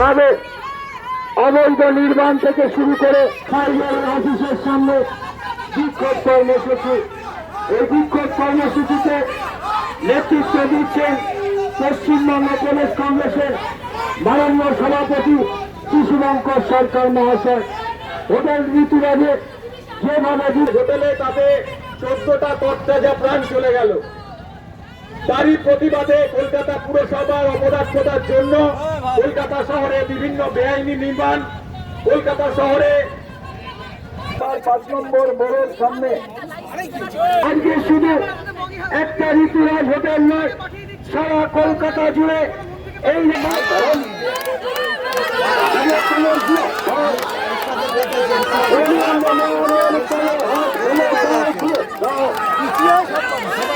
ভাবে অবৈধ নির্মাণ থেকে শুরু করে ফাইবার অফিসের সামনে বিক্ষোভ কর্মসূচি। এই বিক্ষোভ কর্মসূচিতে নেতৃত্ব দিচ্ছেন পশ্চিমবঙ্গ প্রদেশ কংগ্রেসের মানন্য সভাপতি শিশুবঙ্কর সরকার মহাশয়। হোটেল ঋতুরাজে যেভাবে হোটেলে তাতে চোদ্দটা তরতাজা প্রাণ চলে গেল। তারই প্রতিবাদে কলকাতা পুরসভার অপদার্থতার জন্য কলকাতা শহরে বিভিন্ন বেআইনি নির্মাণ, কলকাতা শহরে সামনে। আজকে শুধু একটা ঋতুরাজ হোটেল নয়, সারা কলকাতা জুড়ে এই নির্মাণ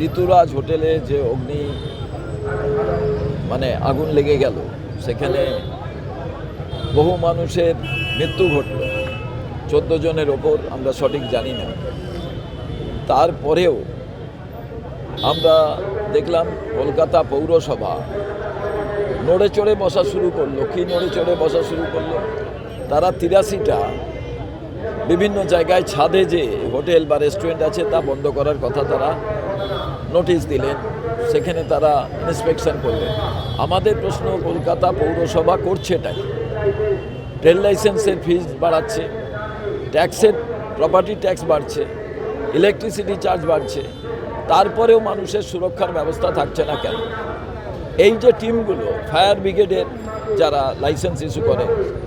ঋতুরাজ হোটেলে যে অগ্নি মানে আগুন লেগে গেল, সেখানে বহু মানুষের মৃত্যু ঘটল। চোদ্দ জনের ওপর আমরা সঠিক জানি না। তারপরেও আমরা দেখলাম কলকাতা পৌরসভা নড়ে চড়ে বসা শুরু করল কি নড়ে চড়ে বসা শুরু করল। তারা তিরাশিটা বিভিন্ন জায়গায় ছাদে যে হোটেল বা রেস্টুরেন্ট আছে তা বন্ধ করার কথা তারা নোটিশ দিলেন, সেখানে তারা ইন্সপেকশন করলেন। আমাদের প্রশ্ন, কলকাতা পৌরসভা করছেটা কি ট্রেন লাইসেন্সের ফিজ বাড়াচ্ছে, ট্যাক্সের প্রপার্টি ট্যাক্স বাড়ছে ইলেকট্রিসিটি চার্জ বাড়ছে, তারপরেও মানুষের সুরক্ষার ব্যবস্থা থাকছে না কেন? এই যে টিমগুলো ফায়ার ব্রিগেডের যারা লাইসেন্স ইস্যু করে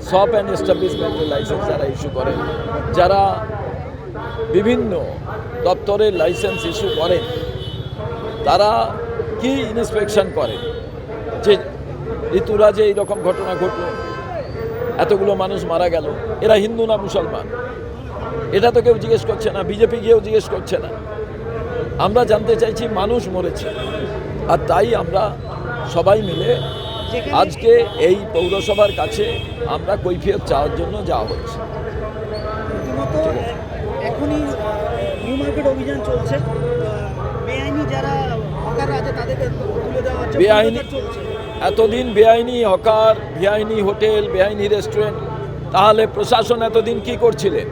শপ অ্যান্ড এস্টাবলিশমেন্টের লাইসেন্স যারা ইস্যু করে, যারা বিভিন্ন দপ্তরের লাইসেন্স ইস্যু করেন তারা কি ইন্সপেকশন করে? যে ঋতুরাজে এইরকম ঘটনা ঘটলো এতগুলো মানুষ মারা গেল এরা হিন্দু না মুসলমান? এটা তো কেউ জিজ্ঞেস করছে না বিজেপি গিয়েও জিজ্ঞেস করছে না। আমরা জানতে চাইছি মানুষ মরেছে আর তাই আমরা সবাই মিলে আজকে এই পৌরসভার কাছে আমরা কৈফিয়ত চাওয়ার জন্য যাওয়া হচ্ছে। এখনই নিউ মার্কেট অভিযান চলছে। বেআইনি যারা বেআইনি এতদিন বেআইনি হকার বেআইনি হোটেল বেআইনি রেস্টুরেন্ট তাহলে প্রশাসন এতদিন কি করছিলেন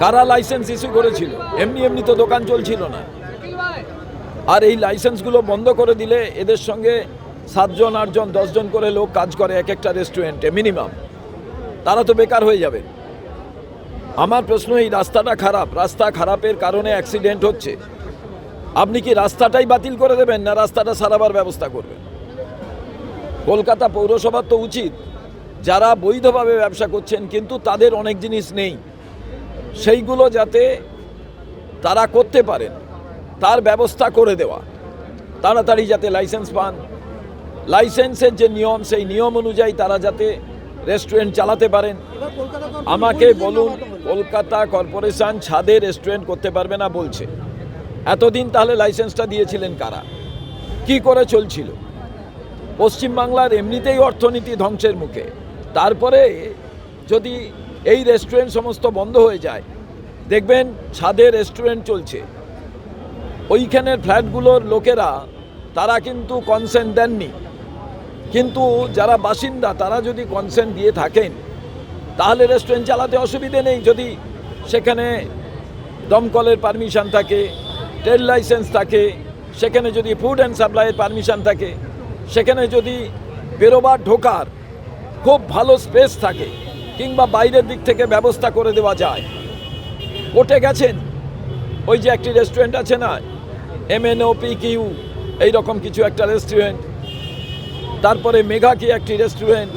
কারা লাইসেন্স ইস্যু করেছিল? এমনি এমনি তো দোকান চলছিল না। আর এই লাইসেন্সগুলো বন্ধ করে দিলে এদের সঙ্গে সাতজন আটজন দশজন করে লোক কাজ করে এক একটা রেস্টুরেন্টে মিনিমাম। তারা তো বেকার হয়ে যাবে। আমার প্রশ্ন এই রাস্তাটা খারাপ। রাস্তা খারাপের কারণে অ্যাক্সিডেন্ট হচ্ছে। আপনি কি রাস্তাটাই বাতিল করে দেবেন না রাস্তাটা সারাবার ব্যবস্থা করবেন? কলকাতা পৌরসভার তো উচিত। যারা বৈধভাবে ব্যবসা করছেন কিন্তু তাদের অনেক জিনিস নেই। সেইগুলো যাতে তারা করতে পারেন তার ব্যবস্থা করে দেওয়া। তাড়াতাড়ি যাতে লাইসেন্স পান। লাইসেন্সের যে নিয়ম সেই নিয়ম অনুযায়ী তারা যাতে রেস্টুরেন্ট চালাতে পারেন। আমাকে বলুন। কলকাতা কর্পোরেশন ছাদে রেস্টুরেন্ট করতে পারবে না বলছে। এতদিন তাহলে লাইসেন্সটা দিয়েছিলেন কারা? কি করে চলছিল? পশ্চিমবাংলার এমনিতেই অর্থনীতি ধ্বংসের মুখে। তারপরে যদি এই রেস্টুরেন্ট সমস্ত বন্ধ হয়ে যায়, দেখবেন ছাদে রেস্টুরেন্ট চলছে। ওইখানের ফ্ল্যাটগুলোর লোকেরা, তারা কিন্তু কনসেন্ট দেননি। কিন্তু যারা বাসিন্দা, তারা যদি কনসেন্ট দিয়ে থাকেন, তাহলে রেস্টুরেন্ট চালাতে অসুবিধে নেই। যদি সেখানে দমকলের পারমিশন থাকে ট্রেড লাইসেন্স থাকে, সেখানে যদি ফুড অ্যান্ড সাপ্লাইয়ের পারমিশন থাকে, সেখানে যদি বেরোবার, ঢোকার খুব ভালো স্পেস থাকে কিংবা বাইরের দিক থেকে ব্যবস্থা করে দেওয়া যায়। কোর্টে গেছেন? ওই যে একটি রেস্টুরেন্ট আছে না M N O P Q এইরকম কিছু একটা রেস্টুরেন্ট তারপরে মেঘা কি একটি রেস্টুরেন্ট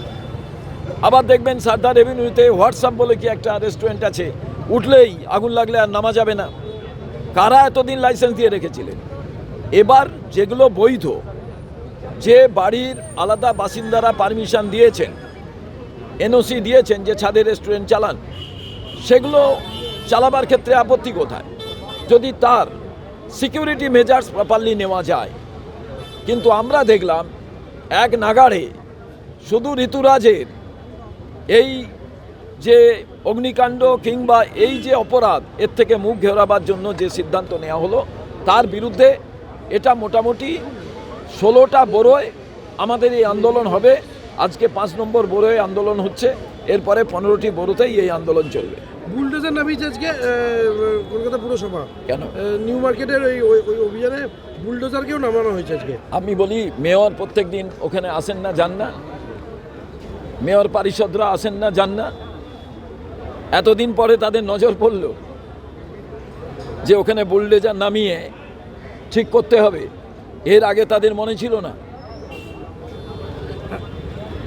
আবার দেখবেন সারদার এভিনিউতে হোয়াটসঅ্যাপ বলে কি একটা রেস্টুরেন্ট আছে। উঠলেই আগুন লাগলে আর নামা যাবে না। কারা এতদিন লাইসেন্স দিয়ে রেখেছিলেন? এবার যেগুলো বৈধ, যে বাড়ির আলাদা বাসিন্দারা পারমিশন দিয়েছেন এনওসি দিয়েছেন যে ছাদে রেস্টুরেন্ট চালান, সেগুলো চালাবার ক্ষেত্রে আপত্তি কোথায়? যদি তার সিকিউরিটি মেজার্স প্রপারলি নেওয়া যায়। কিন্তু আমরা দেখলাম, এক নাগাড়ে শুধু ঋতুরাজের এই যে অগ্নিকাণ্ড কিংবা এই যে অপরাধ এর থেকে মুখ ঘেরাবার জন্য যে সিদ্ধান্ত নেওয়া হলো তার বিরুদ্ধে এটা মোটামুটি ষোলোটা বড়োয় আমাদের এই আন্দোলন হবে। আজকে পাঁচ নম্বর বড়োয় আন্দোলন হচ্ছে এরপরে পনেরোটি বড়োতেই এই আন্দোলন চলবে। বুলডোজার নামিয়েছে আজকে কলকাতা পুরসভা। কেন? নিউ মার্কেটের ওই ওই- ওই অভিযানে বুলডোজারকেও নামানো হয়েছে আজকে। আমি বলি মেয়র প্রত্যেক দিন ওখানে আসেন না যান না। মেয়র পারিষদরা আসেন না যান না। এতদিন পরে তাদের নজর পড়ল যে ওখানে বুলডেজার নামিয়ে ঠিক করতে হবে। এর আগে তাদের মনে ছিল না।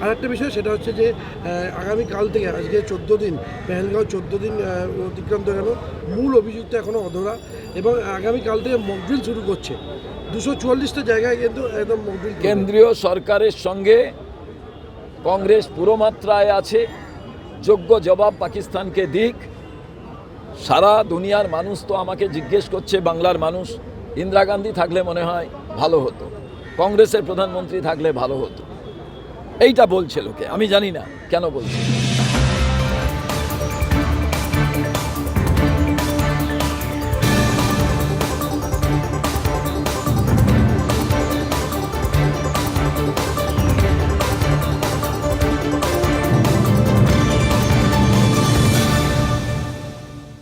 আর একটা বিষয় সেটা হচ্ছে যে আহ, আগামী কাল থেকে আজকে চোদ্দ দিন পেহেলগাঁও চোদ্দ দিন অতিক্রান্ত গেল। মূল অভিযুক্ত এখনও অধরা এবং আগামী কাল থেকে মকড্রিল শুরু করছে। দুশো চুয়াল্লিশটা জায়গায় কিন্তু একদম মকড্রিল কেন্দ্রীয় সরকারের সঙ্গে কংগ্রেস পুরো মাত্রায় আছে। যোগ্য জবাব পাকিস্তানকে দিক। সারা দুনিয়ার মানুষ তো আমাকে জিজ্ঞেস করছে, বাংলার মানুষ, ইন্দিরা গান্ধী থাকলে মনে হয় ভালো হতো, কংগ্রেসের প্রধানমন্ত্রী থাকলে ভালো হতো। এইটা বলছে লোকে, আমি জানি না কেন বলছে।